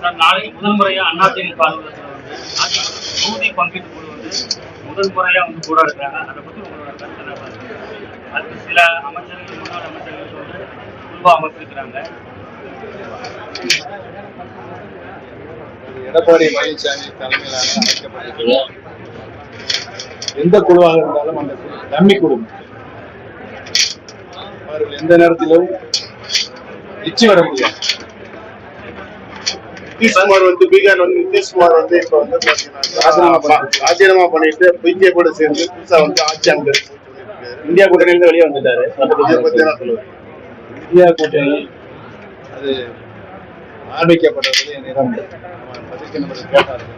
Sir நாளைக்கு முதல் முறையா அதிமுக அலுவலகத்தில் வந்து தொகுதி பங்கீட்டு குழு வந்து முதல் முறையா வந்து கூட இருக்காங்க. அதை பத்தி உங்களோட கருத்து என்ன? அதுக்கு சில அமைச்சர்கள் முன்னாள் அமைச்சர்கள் வந்து குழுவா அமைச்சிருக்கிறாங்க. எடப்பாடி பழனிசாமி தலைமையிலான அமைக்கப்பட்டிருக்கிற எந்த குழுவாக இருந்தாலும் அந்த குழு டம்மி குழு அவர்கள் எந்த நேரத்திலும் எச்சி வர முடியாது. நிதிஷ்குமார் வந்து பீகார் வந்து நிதிஷ்குமார் வந்து இப்ப வந்து பாத்தீங்கன்னா ராஜினாமா பண்ணிட்டு. ராஜினாமா பண்ணிட்டு பிஜேபி கூட சேர்ந்து புதுசா வந்து ஆட்சி அமைக்கிறது இந்தியா கூட்டணியிலிருந்து வெளியே வந்துட்டாரு. இந்தியா கூட்டணி அது ஆரம்பிக்கப்பட்டது கேட்டார்கள்.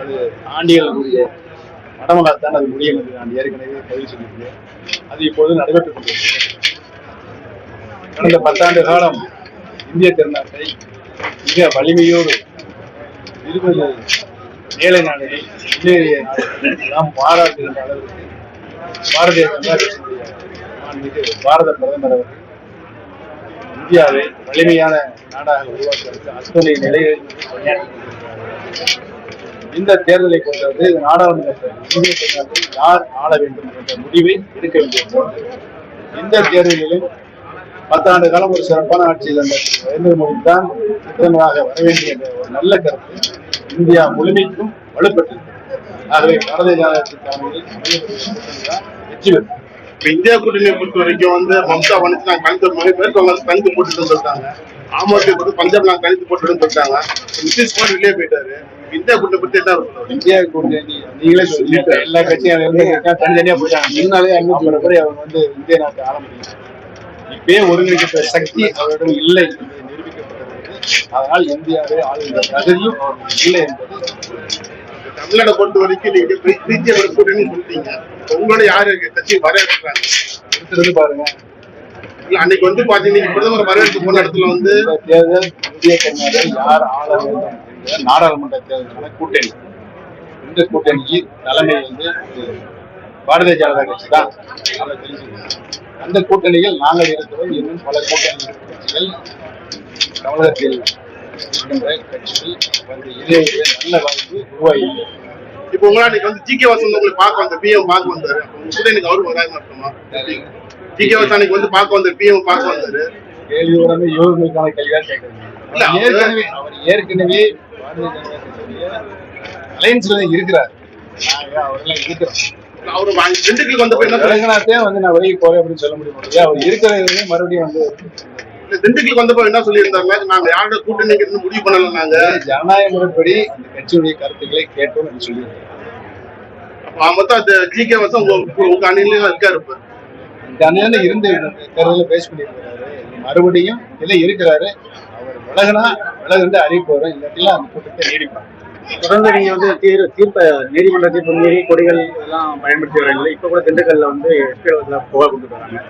அது ஆண்டியர்களுடைய மடமலாத்தான் அது முடியும் என்று நான் ஏற்கனவே பதிவு சொல்லியிருந்தேன். அது இப்போது நடைபெற்றுக் கொண்டிருக்கிறது. கடந்த பத்தாண்டு காலம் இந்திய திருநாட்டை மிக வலிமையோடு இருபது ஏழை நாடுகள் முன்னேறிய நாடுகள் பாராட்டுகின்ற அளவிற்கு பாரதிய ஜனதா கட்சியினுடைய பாரத பிரதமர் அவர்கள் இந்தியாவை வலிமையான நாடாக உருவாக்குவதற்கு அத்துணை நிலைகளில் இந்த தேர்தலை கொண்டது நாடாளுமன்ற இந்திய யார் ஆள வேண்டும் என்ற முடிவை எடுக்க வேண்டியிருக்கிறது. இந்த தேர்தலிலும் பத்தாண்டு காலம் ஒரு சிறப்பான ஆட்சி நரேந்திர மோடி தான் பிரதமராக வர வேண்டிய ஒரு நல்ல கருத்து இந்தியா முழுமைக்கும் வலுப்பட்டிருக்கிறது ஆகவே பாரதிய ஜனதா வெற்றி பெறும் இப்ப இந்தியா கூட்டணியை பொறுத்த வரைக்கும் வந்து மம்தா வந்து நான் கணித்து மேற்கு வங்காளம் கணித்து போட்டுட்டு சொல்லிட்டாங்க. ஆமோதி வந்து பஞ்சாப் நான் கணித்து போட்டுன்னு சொல்லிட்டாங்க. நிதிஷ்குமார் வெளியே போயிட்டாரு. இந்தியா கூட்டணி பத்தி என்ன சொல்லுவாரு இந்தியா கூட்டணி நீங்களே சொல்லிட்டு எல்லா கட்சியும் தனித்தனியா போயிட்டாங்க. முன்னாலே ஐநூத்தி முறை அவங்க வந்து இந்திய நாட்டை முடியும் இப்பயே ஒருங்கிணைக்கப்பட்ட சக்தி அவரிடம் இல்லை என்பதை நிரூபிக்கப்பட்டிருக்கிறது அதனால் இந்தியாவே ஆளுகிற தகுதியும் அவர்களுக்கு இல்லை என்பது. தமிழ்நாட்டை பொறுத்த வரைக்கும் நீங்க பிஜேபி கூட்டணி சொல்றீங்க இப்ப உங்களோட யாரு கட்சி வரவேற்கிறாங்க. இருக்கிறது பாருங்க. அன்னைக்கு வந்து பாத்தீங்கன்னா பிரதமர் வரவேற்பு போன இடத்துல வந்து தேர்தல் இந்திய கண்ணாடி யார் ஆள வேண்டும் நாடாளுமன்ற தேர்தலுக்கான கூட்டணி. இந்த கூட்டணிக்கு தலைமை வந்து பாரதிய ஜனதா கட்சி தான். தெரிஞ்சுக்கிறேன் தெரிஞ்சுக்கணும் அந்த கூட்டணியில் நாங்கள் இருக்கிறோம் இன்னும் பல கூட்டணி கட்சிகள் தமிழகத்தில் இருக்கின்ற கட்சிகள் வந்து இடையே நல்ல வாய்ப்பு உருவாகி இப்ப உங்களா வந்து ஜி கே வாசன் உங்களை பார்க்க வந்த பிஎம் பார்க்க வந்தாரு. கூட எனக்கு அவரு வராது அர்த்தமா ஜி கே வாசன் அன்னைக்கு வந்து பார்க்க வந்தாரு பிஎம் பார்க்க வந்தாரு. கேள்வி உடனே யோகங்களுக்கான கேள்வியா கேட்கறீங்க ஏற்கனவே அவர் ஏற்கனவே அலைன்ஸ்ல இருக்கிறார். நாங்க அவரெல்லாம் இருக்கிறோம். அவரு திண்டுக்கலுக்கு வந்தப்ப என்ன? விலகினாத்தே வந்து நான் வெளியே போறேன் அப்படின்னு சொல்ல முடியும்? அவர் இருக்கிறவங்க மறுபடியும் வந்து இல்ல, திண்டுக்கலுக்கு வந்தப்ப என்ன சொல்லியிருந்தாங்க நாங்க யாரோட கூட்டணிக்கு இருந்து முடிவு பண்ணல நாங்க. ஜனநாயக முறைப்படி இந்த கட்சியுடைய கருத்துக்களை கேட்டோம் அப்ப மொத்தம் அந்த ஜி கே வாசன் உங்க உங்க அணியில இருக்காரு அண்ணன் இருந்து தேர்தலில் பேஸ் பண்ணியிருக்கிறாரு மறுபடியும் இதுல இருக்கிறாரு. அவர் விலகினா அறிவிப்பு வரும் இல்லாட்டிலாம் அந்த கூட்டத்தை நீடிப்பாங்க. தொடர்ந்து நீங்க வந்து தீர் தீர்ப்ப நீதிமன்ற தீர்ப்பு மீறி கொடிகள் எல்லாம் பயன்படுத்தி வரீங்களா இப்ப கூட திண்டுக்கல்ல வந்து எஸ்பி புகார் கொடுத்துட்டு வராங்க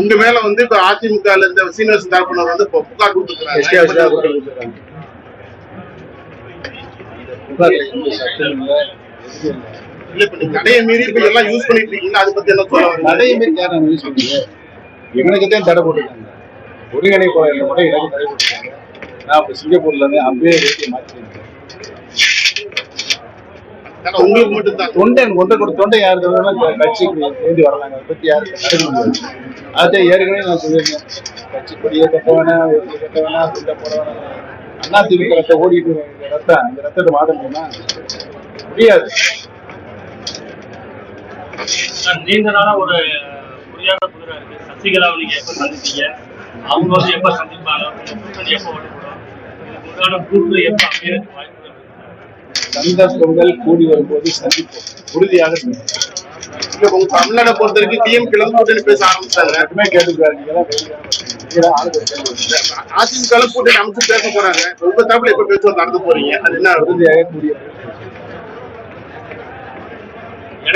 உங்க மேல வந்து இப்ப அதிமுக இந்த சீனியர்ஸ் தாக்குனர் வந்து புகார் தான் கொடுத்துருக்காங்க. நடைய மீறி இப்ப எல்லாம் யூஸ் பண்ணிட்டு இருக்கீங்க அதை பத்தி என்ன சொல்ல நிறைய பேர் யாரும் நியூஸ் சொல்லுங்க இவனுக்குத்தான் தடை போட்டிருக்காங்க. ஒருங்கிணைப்பாளர்கள் மட்டும் எனக்கு தடை போட்டிருக்காங்க. நான் இப்போ சிங்கப்பூர்ல இருந்து அப்படியே மாற்றிருக்கேன். ஆனா உங்களுக்கு மட்டும் தான் தொண்டன் கொண்ட கூட தொண்டை யார் இருந்தாலும் கட்சிக்கு தேடி வரலாங்க. அதை பத்தி ஏற்கனவே நான் சொல்லியிருக்கேன் கட்சி கொடியை கட்ட வேணாம் வெற்றியை கட்ட வேணாம் துண்டை போட வேணாம். அண்ணா திமுக ரத்தம் ஓடிட்டு ரத்தம் இந்த ரத்தத்தை முடியாது. நீண்ட நாளா ஒரு புரியாத புதிரா இருக்கு. சசிகலாவை நீங்க எப்ப சந்திச்சீங்க அவங்க வந்து எப்ப சந்திப்பாங்க? எப்ப அமையறதுக்கு வாய்ப்பு சந்தர்ப்பங்கள் கூடி வரும்போது சந்திப்போம். உறுதியாக உங்க தமிழ்நாடை பொறுத்த வரைக்கும் டிஎம் கிளம்பி பேச ஆரம்பிச்சாங்க. எல்லாருமே வைக்கிறீங்க. அதிமுக கூட்டணி அமைச்சு பேச போறாங்க. உங்க தரப்புல எப்ப பேச்சுவார்த்தை நடத்த போறீங்க? அது என்ன உறுதியாக கூடிய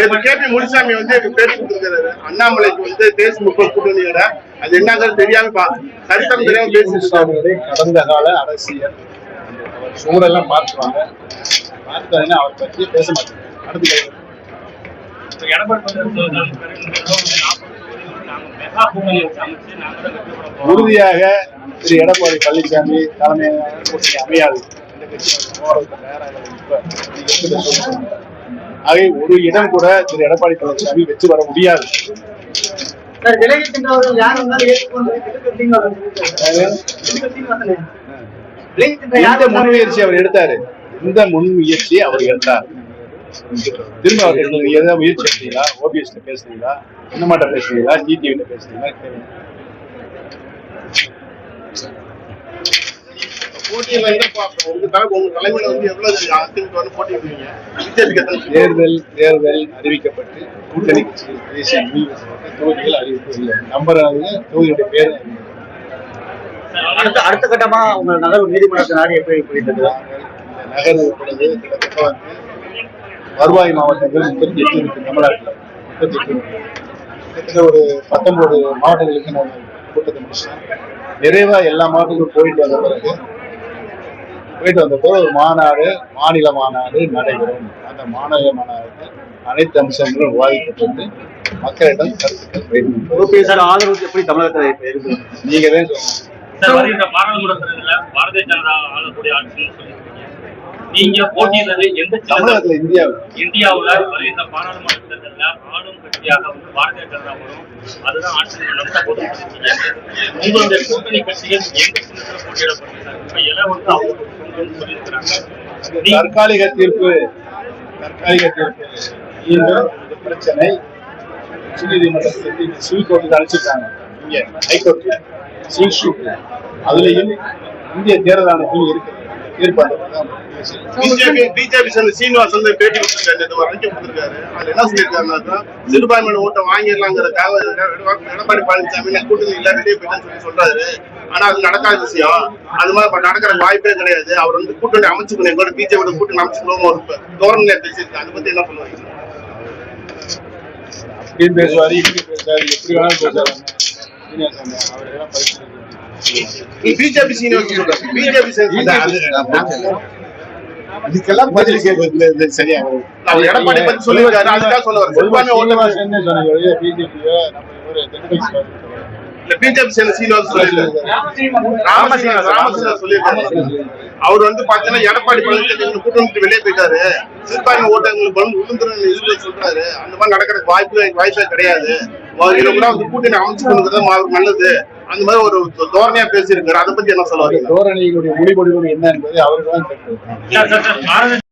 இப்ப கேபி முனிசாமி வந்து பேட்டி கொடுத்திருக்காரு அண்ணாமலைக்கு வந்து தேசிய முற்போக்கு கூட்டணியோட அது என்னங்கிறது தெரியாம பா- சரித்திரம் தெரியாம அவருடைய கடந்த கால அரசியல். அவர் சூழெல்லாம் பார்த்துவாங்க பார்த்ததுன்னா அவர் பற்றி பேச மாட்டாங்க அடுத்து கேள்வி. இப்ப எடப்பாடி பழனிசாமி தேர்தலுக்கு பிறகு இந்த தடவை வந்து 40 தொகுதிகளுக்கு நாங்க மெகா கூட்டணி வச்சு அமைச்சு நாங்க தான் வெற்றி பெற போறோம். உறுதியாக திரு எடப்பாடி பழனிசாமி கூட்டணி அமையாது. ஆகவே ஒரு இடம் கூட திரு எடப்பாடி பழனிசாமி வெற்றி பெற முடியாது. முன்முயற்சி அவர் எடுத்தாரு. இந்த முன்முயற்சி அவர் எடுத்தார்? திரும்ப அவர் ஏதாவது முயற்சி எடுத்தீங்களா? ஓபிஎஸ்ல பேசுறீங்களா என்னமாட்ட பேசுறீங்களா ஜிடிவில சீட்டு? தேர்தல் தேர்தல் அறிவிக்கப்பட்டு கூட்டணி செய்யப்பட்டு தொகுதிகள் அறிவிக்கவில்லை நம்புறாங்க தொகுதியுடைய பேர். அடுத்த அடுத்த கட்டமா உங்க நகர் நீதிமன்றத்தை நாடி எப்படி போயிட்டு இருக்கு நாங்கள் இந்த நகர் உட்படுது கிட்டத்தட்ட வந்து வருவாய் மாவட்டங்கள் முப்பத்தி எட்டு இருக்கு தமிழ்நாட்டில். முப்பத்தி எட்டு. கிட்டத்தட்ட ஒரு பத்தொன்பது மாவட்டங்களுக்கு நாங்கள் கூட்டத்தை முடிச்சோம் நிறைவா எல்லா மாவட்டங்களும் போயிட்டு வந்த பிறகு போயிட்டு வந்த பிறகு ஒரு மாநாடு மாநில மாநாடு நடைபெறும். அந்த மாநில மாநாட்டில் அனைத்து அம்சங்களும் விவாதிக்கப்பட்டு மக்களிடம் கருத்துக்கள் ஆதரவு எப்படி தமிழகத்தில் நீங்க தான் தேர்தலில் பாரதிய ஜனதா ஆளக்கூடிய ஆட்சின்னு சொல்லியிருக்கீங்க நீங்க போட்டியிடுறது எந்த தமிழகத்துல இந்தியாவில். இந்தியாவுல வருகின்ற பாராளுமன்ற தேர்தலில் ஆளும் கட்சியாக வந்து பாரதிய ஜனதா வரும் அதுதான் ஆட்சி நடத்த போதும் உங்களுடைய கூட்டணி கட்சிகள் சின்னத்தில் போட்டியிட நீங்க தற்காலிக தீர்ப்பு தற்காலிக தீர்ப்பு மீண்டும் இந்த பிரச்சனை உச்சநீதிமன்றத்திலிருந்து இந்த சிவில் கோர்ட்டுக்கு அழைச்சிருக்காங்க இங்க ஹைகோர்ட் சிவில் ஷூட் அதுலயும் இந்திய தேர்தல் ஆணையத்தில் இருக்கு. பேசி- பிஜேபி சேர்ந்த பேட்டி கொடுத்திருக்காரு. இந்த அறிக்கை கொடுத்திருக்காரு. அதுல என்ன சொல்லியிருக்காருன்னா சிறுபான்மையின ஓட்டை வாங்கிடலாங்கிறதுக்காக எடப்பாடி பழனிசாமி கூட்டணி இல்ல வெளியே போயிட்டேன்னு சொல்லி சொல்றாரு. ஆனா அது நடக்காத விஷயம். அது மாதிரி நடக்கிற வாய்ப்பே கிடையாது. அவர் வந்து கூட்டணி அமைச்சுக்கணும். எங்களோட பிஜேபி கூட்டணி அமைச்சுக்கணும் ஒரு தோரணையில பேசியிருக்காரு. அதை பத்தி என்ன பேசுவாரு இப்படி பேசுவாரு எப்படி வேணாலும் பேசுவாரு. பிஜேபி சீனிவாஸ் சொல்றாரு. பிஜேபி இதுக்கெல்லாம் பதில் கேட்கறது சரியா. அவர் எடப்பாடி பத்தி அதுக்காக சொல்ல ஓட்டு- சொன்னாங்க பிஜேபி சேர்ந்த சீனிவாஸ் சொல்லியிருக்காரு. ராமசீனிவாசன் ராமசீனிவாசன் சொல்லியிருக்காரு. அவர் வந்து பாத்தீங்கன்னா எடப்பாடி பழனிசாமி கூட்டணி வெளியே போயிட்டாரு. சிறுபான்மை ஓட்டங்களுக்கு வந்து விழுந்துரும் இதுல சொல்றாரு. அந்த மாதிரி நடக்கிறதுக்கு வாய்ப்பு வாய்ப்பே கிடையாது. அவங்க கூட வந்து கூட்டணி அமைச்சு கொடுக்கறது அவருக்கு நல்லது. அந்த மாதிரி ஒரு தோரணையா பேசியிருக்காரு. அதை பத்தி என்ன சொல்ல வரீங்க? தோரணைகளுடைய முடிவெடுவது என்ன என்பதை அவர்கள் தான்